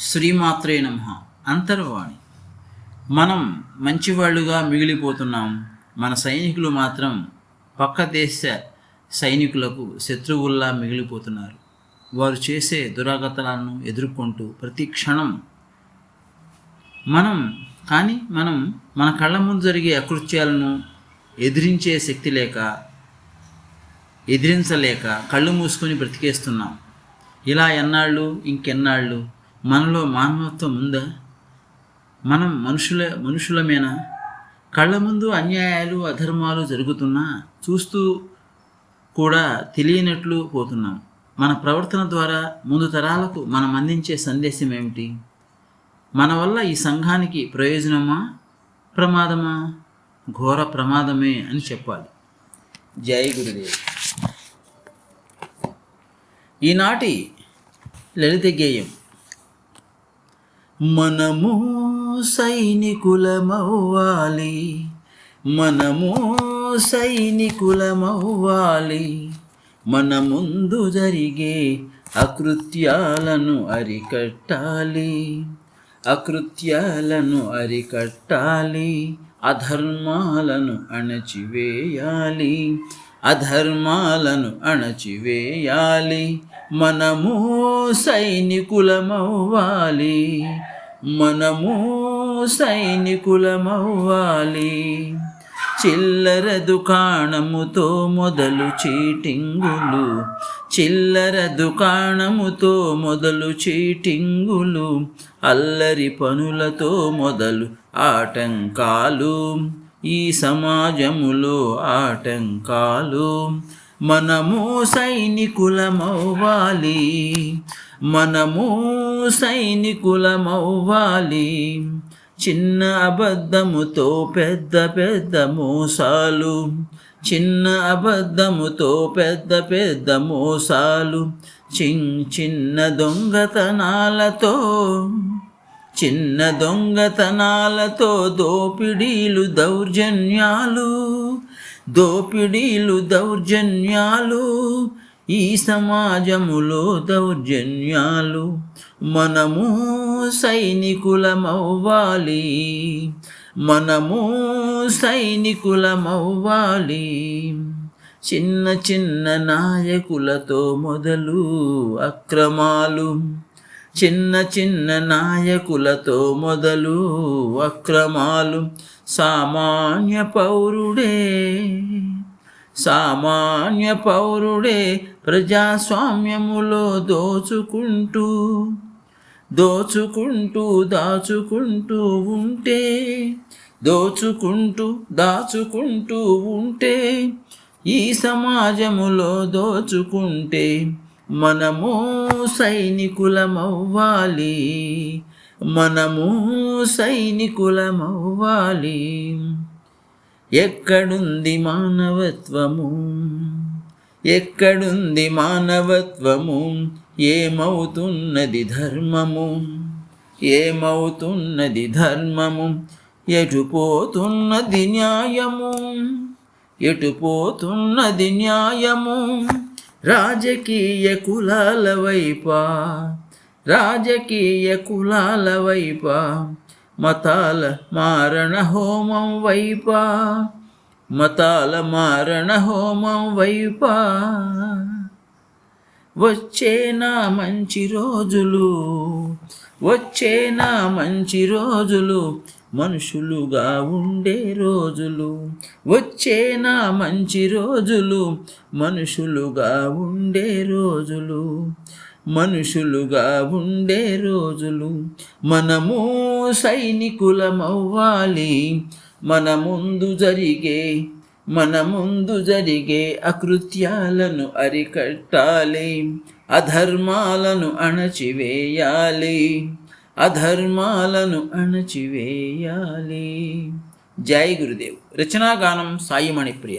శ్రీమాత్రే నమ. అంతర్వాణి. మనం మంచివాళ్ళుగా మిగిలిపోతున్నాం. మన సైనికులు మాత్రం పక్క దేశ సైనికులకు శత్రువుల్లా మిగిలిపోతున్నారు. వారు చేసే దురాగతలను ఎదుర్కొంటూ ప్రతి క్షణం మనం కానీ మనం మన కళ్ళ ముందు జరిగే అకృత్యాలను ఎదిరించే శక్తి లేక ఎదిరించలేక కళ్ళు మూసుకొని బ్రతికేస్తున్నాం. ఇలా ఎన్నాళ్ళు ఇంకెన్నాళ్ళు మనలో మానవత్వం ఉందా? మనం మనుషుల మనుషులమేనా? కళ్ళ ముందు అన్యాయాలు అధర్మాలు జరుగుతున్నా చూస్తూ కూడా తెలియనట్లు పోతున్నాం. మన ప్రవర్తన ద్వారా ముందు తరాలకు మనం అందించే సందేశం ఏమిటి? మన వల్ల ఈ సంఘానికి ప్రయోజనమా? ప్రమాదమా? ఘోర ప్రమాదమే అని చెప్పాలి. జై గురుదేవ్. ఈనాటి లలిత గేయం మనము సైనికులమవ్వాలి. మనము సైనికులమవ్వాలి. మన ముందు జరిగే అకృత్యాలను అరికట్టాలి. అకృత్యాలను అరికట్టాలి. అధర్మాలను అణచివేయాలి. అధర్మాలను అణచివేయాలి. మనము సైనికులమవ్వాలి. మనము సైనికులమవ్వాలి. చిల్లర దుకాణముతో మొదలు చీటింగులు. చిల్లర దుకాణముతో మొదలు చీటింగులు. అల్లరి పనులతో మొదలు ఆటంకాలు. ఈ సమాజములో ఆటంకాలు మనము సైనికులమవ్వాలి. మనము సైనికులమవ్వాలి. చిన్న అబద్ధముతో పెద్ద పెద్ద మోసాలు. చిన్న అబద్ధముతో పెద్ద పెద్ద మోసాలు. చిన్ చిన్న దొంగతనాలతో చిన్న దొంగతనాలతో దోపిడీలు దౌర్జన్యాలు దోపిడీలు దౌర్జన్యాలు ఈ సమాజములో దౌర్జన్యాలు. మనము సైనికులమవ్వాలి మనము సైనికులమవ్వాలి. చిన్న చిన్న నాయకులతో మొదలు అక్రమాలు చిన్న చిన్న నాయకులతో మొదలు అక్రమాలు. సామాన్య పౌరుడే సామాన్య పౌరుడే ప్రజాస్వామ్యములో దోచుకుంటూ దోచుకుంటూ దాచుకుంటూ ఉంటే దోచుకుంటూ దాచుకుంటూ ఉంటే ఈ సమాజములో దోచుకుంటే మనము సైనికులమవ్వాలి. మనము సైనికులమవ్వాలి. ఎక్కడుంది మానవత్వము? ఎక్కడుంది మానవత్వము? ఏమవుతున్నది ధర్మము? ఏమవుతున్నది ధర్మము? ఎటుపోతున్నది న్యాయము? ఎటుపోతున్నది న్యాయము? రాజకీయ కులాల వైపా రాజకీయ కులాల వైపా మతాల మారణ హోమం వైపా మతాల మారణ హోమం వైపా. వచ్చేనా మంచి రోజులు వచ్చేనా మంచి రోజులు మనుషులుగా ఉండే రోజులు వచ్చేనా మంచి రోజులు మనుషులుగా ఉండే రోజులు మనుషులుగా ఉండే రోజులు మనము సైనికులమవ్వాలి మన ముందు జరిగే మన ముందు జరిగే అకృత్యాలను అరికట్టాలి అధర్మాలను అణచివేయాలి. అధర్మాలను అణచివేయాలి. జై గురుదేవ్. రచనాగానం సాయి మణిప్రియ.